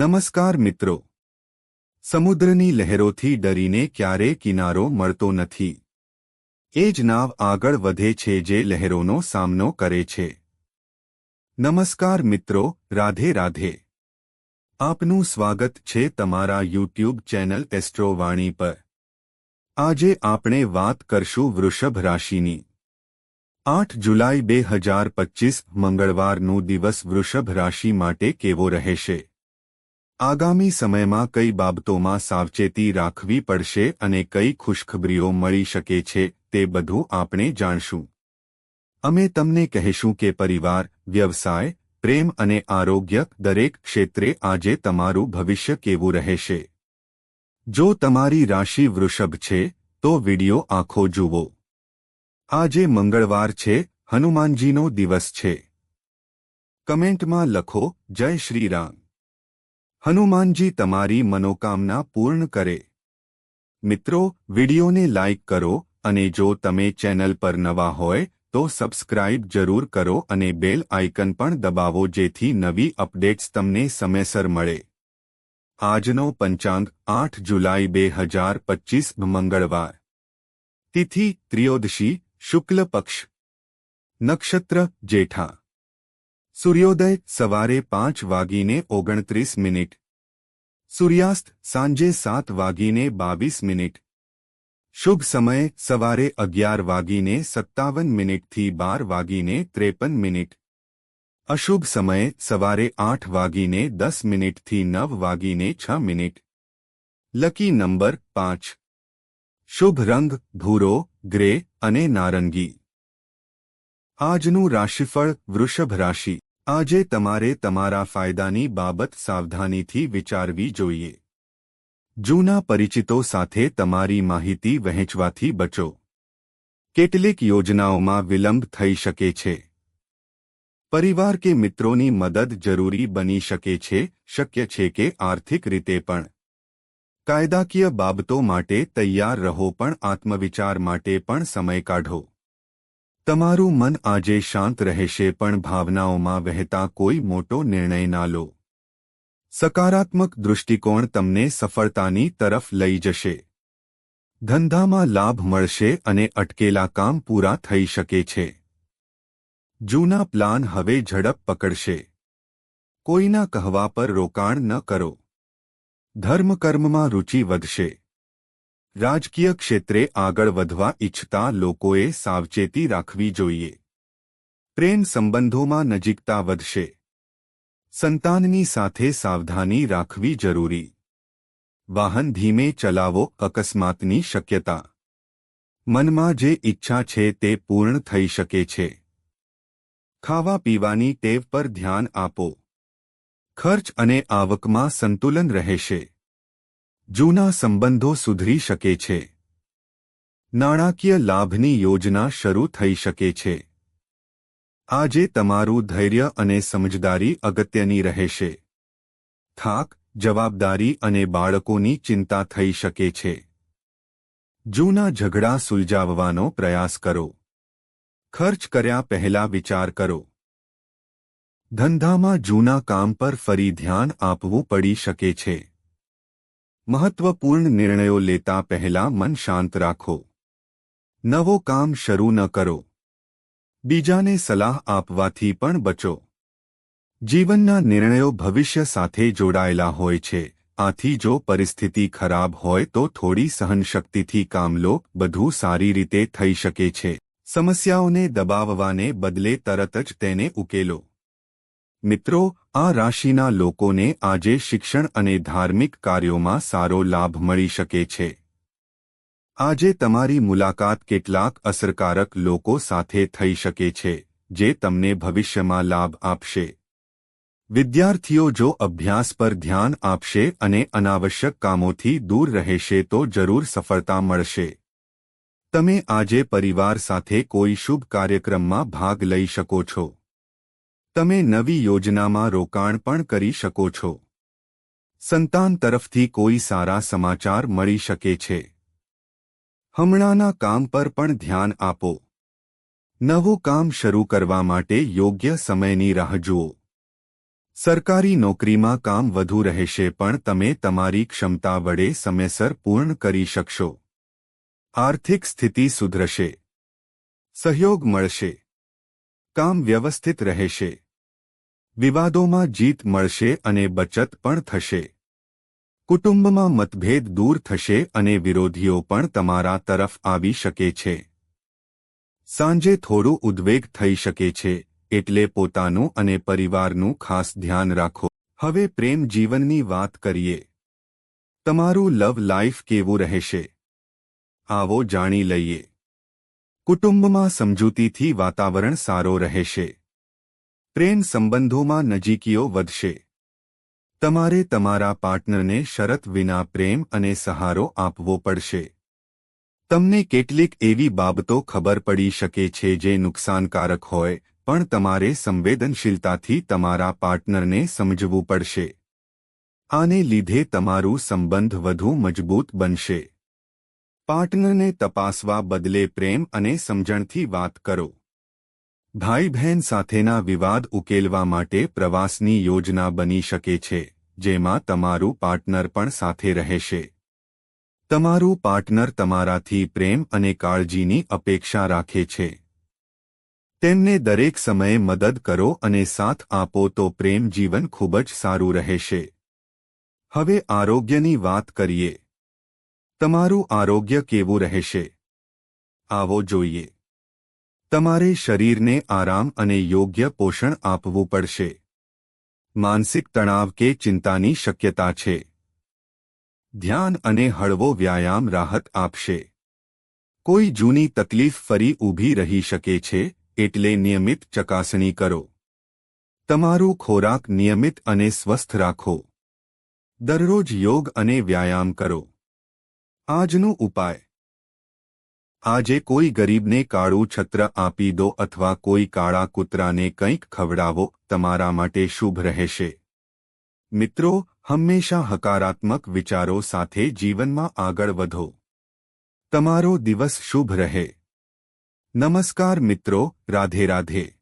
નમસ્કાર મિત્રો. સમુદ્રની લહેરોથી ડરીને ક્યારે કિનારો મળતો નથી. એ જ નાવ આગળ વધે છે જે લહેરોનો સામનો કરે છે. નમસ્કાર મિત્રો, રાધે રાધે. આપનું સ્વાગત છે તમારા યુટ્યુબ ચેનલ એસ્ટ્રોવાણી પર. આજે આપણે વાત કરશું વૃષભ રાશિની. આઠ જુલાઈ બે હજાર પચીસ મંગળવારનું દિવસ વૃષભ રાશિ માટે કેવો રહેશે? આગામી સમયમાં કઈ બાબતોમાં સાવચેતી રાખવી પડશે અને કઈ ખુશખબરીઓ મળી શકે છે તે બધું આપણે જાણશું. અમે તમને કહેશું કે પરિવાર, વ્યવસાય, પ્રેમ અને આરોગ્ય દરેક ક્ષેત્રે આજે તમારું ભવિષ્ય કેવું રહેશે. જો તમારી રાશિ વૃષભ છે, તો વિડિયો આખો જુઓ. આજે મંગળવાર છે, હનુમાનજીનો દિવસ છે. કમેન્ટમાં લખો, જય શ્રી રામ. હનુમાનજી તમારી મનોકામના પૂર્ણ કરે. મિત્રો, વિડિયોને લાઇક કરો અને જો તમે ચેનલ પર નવા હોય, તો સબસ્ક્રાઇબ જરૂર કરો અને બેલ આઇકન પણ દબાવો જેથી નવી અપડેટ્સ તમને સમયસર મળે. આજનો પંચાંગ આઠ જુલાઈ બે હજાર પચીસ મંગળવાર. તિથિ ત્રિયોદશી, શુક્લ પક્ષ. નક્ષત્ર જેઠા. સૂર્યોદય સવારે પાંચ વાગીને ઓગણત્રીસ મિનિટ સૂર્યાસ્ત સાંજે સાત વાગીને બાવીસ મિનિટ શુભ સમય સવારે અગિયાર વાગીને સત્તાવન મિનિટથી બાર વાગીને ત્રેપન મિનિટ અશુભ સમય સવારે આઠ વાગીને દસ મિનિટથી નવ વાગીને છ મિનિટ લકી નંબર પાંચ શુભ રંગ ભૂરો ગ્રે અને નારંગી આજનું રાશિફળ વૃષભ રાશિ આજે તમારે તમારા ફાયદાની બાબત સાવધાનીથી વિચારવી જોઈએ. જૂના પરિચિતો સાથે તમારી માહિતી વહેંચવાથી બચો. કેટલીક યોજનાઓમાં વિલંબ થઈ શકે છે. પરિવાર કે મિત્રોની મદદ જરૂરી બની શકે છે, શક્ય છે કે આર્થિક રીતે પણ. કાયદાકીય બાબતો માટે તૈયાર રહો પણ આત્મવિચાર માટે પણ સમય કાઢો. તમારું મન આજે શાંત રહેશે પણ ભાવનાઓમાં વહેતા કોઈ મોટો નિર્ણય ના લો. સકારાત્મક દૃષ્ટિકોણ તમને સફળતાની તરફ લઈ જશે. ધંધામાં લાભ મળશે અને અટકેલા કામ પૂરા થઈ શકે છે. જૂના પ્લાન હવે ઝડપ પકડશે. કોઈના કહવા પર રોકાણ ન કરો. ધર્મકર્મમાં રુચિ વધશે. રાજકીય ક્ષેત્રે આગળ વધવા ઇચ્છતા લોકોએ સાવચેતી રાખવી જોઈએ. પ્રેમ સંબંધોમાં નજીકતા વધશે. સંતાનની સાથે સાવધાની રાખવી જરૂરી. વાહન ધીમે ચલાવો અકસ્માતની શક્યતા. મનમાં જે ઈચ્છા છે તે પૂર્ણ થઈ શકે છે. ખાવા પીવાની ટેવ પર ધ્યાન આપો. ખર્ચ અને આવકમાં સંતુલન રહેશે. જૂના સંબંધો સુધરી શકે છે. નાણાકીય લાભની યોજના શરૂ થઈ શકે છે. આજે તમારું ધૈર્ય અને સમજદારી અગત્યની રહેશે. થાક, જવાબદારી અને બાળકોની ચિંતા થઈ શકે છે. જૂના ઝઘડા સુલઝાવવાનો પ્રયાસ કરો. ખર્ચ કર્યા પહેલા વિચાર કરો. ધંધામાં જૂના કામ પર ફરી ધ્યાન આપવું પડી શકે છે. મહત્વપૂર્ણ નિર્ણયો લેતા પહેલા મન શાંત રાખો. નવો કામ શરૂ ન કરો. બીજાને સલાહ આપવાથી પણ બચો. જીવનના નિર્ણયો ભવિષ્ય સાથે જોડાયેલા હોય છે. આથી જો પરિસ્થિતિ ખરાબ હોય તો થોડી સહનશક્તિથી કામ લો, બધું સારી રીતે થઈ શકે છે. સમસ્યાઓને દબાવવાને બદલે તરત જ તેને ઉકેલો. મિત્રો આ રાશિના લોકોને આજે શિક્ષણ અને ધાર્મિક કાર્યોમાં સારો લાભ મળી શકે છે. આજે તમારી મુલાકાત કેટલાક અસરકારક લોકો સાથે થઈ શકે છે, જે તમને ભવિષ્યમાં લાભ આપશે. વિદ્યાર્થીઓ જો અભ્યાસ પર ધ્યાન આપશે અને અનાવશ્યક કામોથી દૂર રહેશે તો જરૂર સફળતા મળશે. તમે આજે પરિવાર સાથે કોઈ શુભ કાર્યક્રમમાં ભાગ લઈ શકો છો. તમે નવી યોજનામાં રોકાણ પણ કરી શકો છો. સંતાન તરફથી કોઈ સારા સમાચાર મળી શકે છે. હમણાંના કામ પર પણ ધ્યાન આપો. નવું કામ શરૂ કરવા માટે યોગ્ય સમયની રાહ જુઓ. સરકારી નોકરીમાં કામ વધુ રહેશે પણ તમે તમારી ક્ષમતા વડે સમયસર પૂર્ણ કરી શકશો. આર્થિક સ્થિતિ સુધરશે. સહયોગ મળશે. કામ વ્યવસ્થિત રહેશે. વિવાદોમાં જીત મળશે અને બચત પણ થશે. કુટુંબમાં મતભેદ દૂર થશે અને વિરોધીઓ પણ તમારા તરફ આવી શકે છે. સાંજે થોડું ઉદ્વેગ થઈ શકે છે, એટલે પોતાનું અને પરિવારનું ખાસ ધ્યાન રાખો. હવે પ્રેમ જીવનની વાત કરીએ. તમારું લવ લાઈફ કેવું રહેશે? આવો જાણી લઈએ. કુટુંબમાં સમજૂતીથી વાતાવરણ સારો રહેશે. પ્રેમ સંબંધોમાં નજીકીઓ વધશે. તમારે તમારા પાર્ટનરને શરત વિના પ્રેમ અને સહારો આપવો પડશે. તમને કેટલીક એવી બાબતો ખબર પડી શકે છે જે નુકસાનકારક હોય, પણ તમારે સંવેદનશીલતાથી તમારા પાર્ટનરને સમજવું પડશે. આને લીધે તમારું સંબંધ વધુ મજબૂત બનશે. પાર્ટનરને તપાસવા બદલે પ્રેમ અને સમજણથી વાત કરો. ભાઈ બહેન સાથેના વિવાદ ઉકેલવા માટે પ્રવાસની યોજના બની શકે છે, જેમાં તમારું પાર્ટનર પણ સાથે રહેશે. તમારું પાર્ટનર તમારાથી પ્રેમ અને કાળજીની અપેક્ષા રાખે છે. તેમને દરેક સમયે મદદ કરો અને સાથ આપો તો પ્રેમ જીવન ખૂબ જ સારું રહેશે. હવે આરોગ્યની વાત કરીએ. તમારું આરોગ્ય કેવું રહેશે? આવો જોઈએ. તમારે શરીરને આરામ અને યોગ્ય પોષણ આપવું પડશે. માનસિક તણાવ કે ચિંતાની શક્યતા છે. ધ્યાન અને હળવો વ્યાયામ રાહત આપશે. કોઈ જૂની તકલીફ ફરી ઊભી રહી શકે છે, એટલે નિયમિત ચકાસણી કરો. તમારું ખોરાક નિયમિત અને સ્વસ્થ રાખો. દરરોજ યોગ અને વ્યાયામ કરો. આજનો ઉપાય. આજે કોઈ ગરીબને કાળું છત્ર આપી દો અથવા કોઈ કાળા કૂતરાને કંઈક ખવડાવો, તમારા માટે શુભ રહેશે. મિત્રો, હંમેશા હકારાત્મક વિચારો સાથે જીવનમાં આગળ વધો. તમારો દિવસ શુભ રહે. નમસ્કાર મિત્રો, રાધે રાધે.